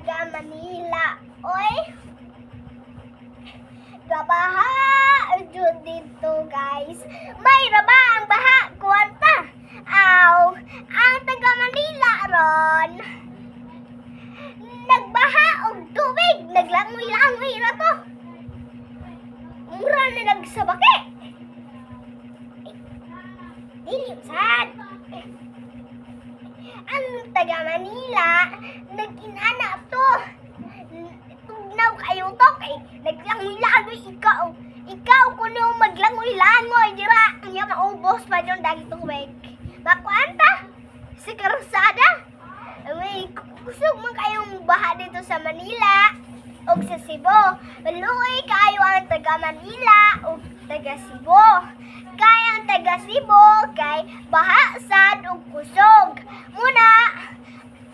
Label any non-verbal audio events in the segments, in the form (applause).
Manila. Oy! Gabaha jud dito guys. May raba ang baha kwarta. Aw, ang taga Manila ron. Nagbaha og tubig, naglangoy-langoy ra to. Mura na nagsabaki. Dili sad. Ang taga Manila, nag-inana to. Tugnaw kayo to kay naglangoy-langoy ikaw. Ikaw kuno maglangoy-langoy dira. Iya maubos pa yung dagi tubig. Makuanta si Karsada. May kusog man kayong baha dito sa Manila o sa Cebu. Maluoy kayo ang taga Manila o taga Cebu. Kaya ang taga Cebu kay baha sad o kusog. Muna,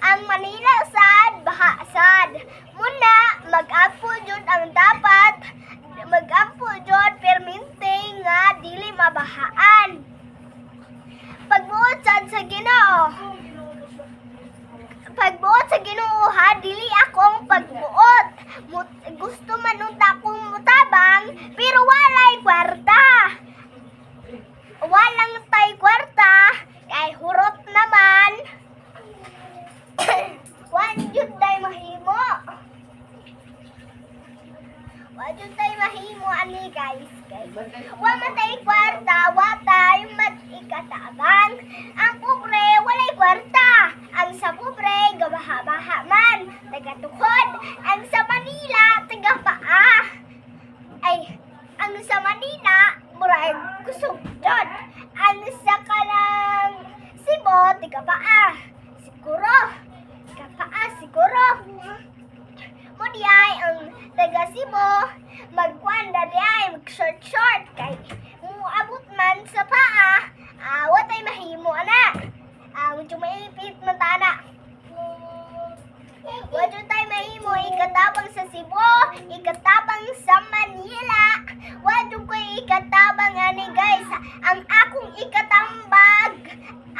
ang Manila sad, baha sad. Muna, mag-ampo jud ang dapat mag-ampo jud permente nga dili mabahaan. Pagbuot sad sa Ginoo. Pagbuot sa Ginoo ha, dili akong pagbuot. Mut- gusto man unta akong mutabang, pero walay kwarta. Walang tay kwarta, kay hurot naman. Wan jud tay mahimo. Wan jud tay mahimo ani guys. guys. Wa man tay kwarta, wa tay mat ikatabang. Ang pobre walay kwarta. Ang sa pobre gabaha-baha man. Taga-tukod. Ang sa Manila taga-paa. Ay, ang sa Manila murag kusog jud. Ang sa kanang Cebu taga-paa. Siguro. Taga-paa siguro. Mo diay ang taga Cebu magkwanda diay mag short short kay muabot man sa paa ah watay mahimo ana ah medyo maipit man Wadyo tayo mahimo ikatabang sa Cebu, ikatabang sa Manila. Wadyo ko ikatabang ani guys. Ang akong ikatambag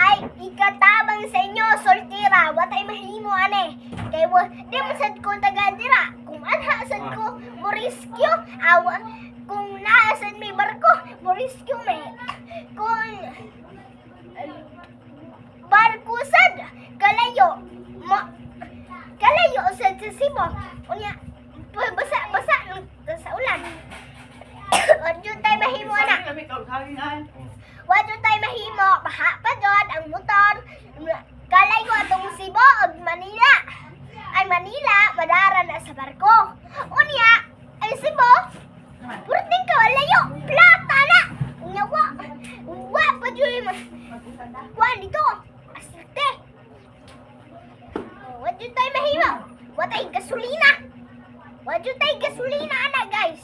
ay ikatabang sa inyo, soltira. Watay mahimo ani. Kay wa di mo sad ko taga dira. Kung anha sad ko rescue, awa kung naasan may barko, rescue me. Kung eh, barko sad kalayo, mo kalayo sa sa Cebu. Unya, basa basa sa ulan. (coughs) Wadyo tayo mahimo na. Wadyo tayo mahimo, baha pa jud ang motor. Kalayo atong Cebu ug Manila. Ay Manila madara na sa barko. Unya, ay Cebu Purting ka layo, plata na. Unya wa. Wa pa jud mo. Wa dito. Asarte. Oh, Wadyo tayo mahimo. Watay gasolina. Wadyo tayo gasolina ana guys.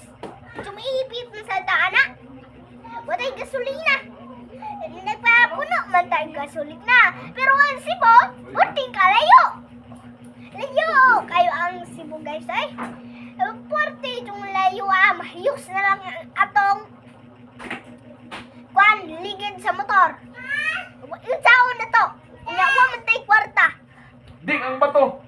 Sumiipit na sa taana. Watay gasolina. Nagpapuno man tayo gasolina. Pero ang Cebu, puting kalayo. Layo kayo ang Cebu guys ay. Porte yung layo ah, mahiyos na lang ang atong kwan ligid sa motor. Yung taon na to. Inawa man tayo kwarta. Ding ang bato.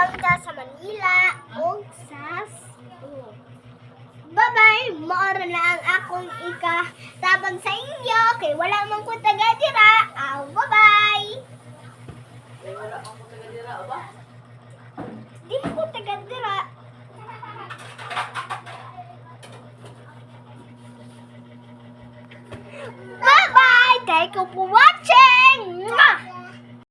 Sa nga matabang ka sa Manila o sa Cebu. Bye-bye! Maora na ang akong ika-tabang sa inyo kay wala man ko taga dira. Ah, bye-bye! Di ko taga dira. Bye-bye! Thank you for watching!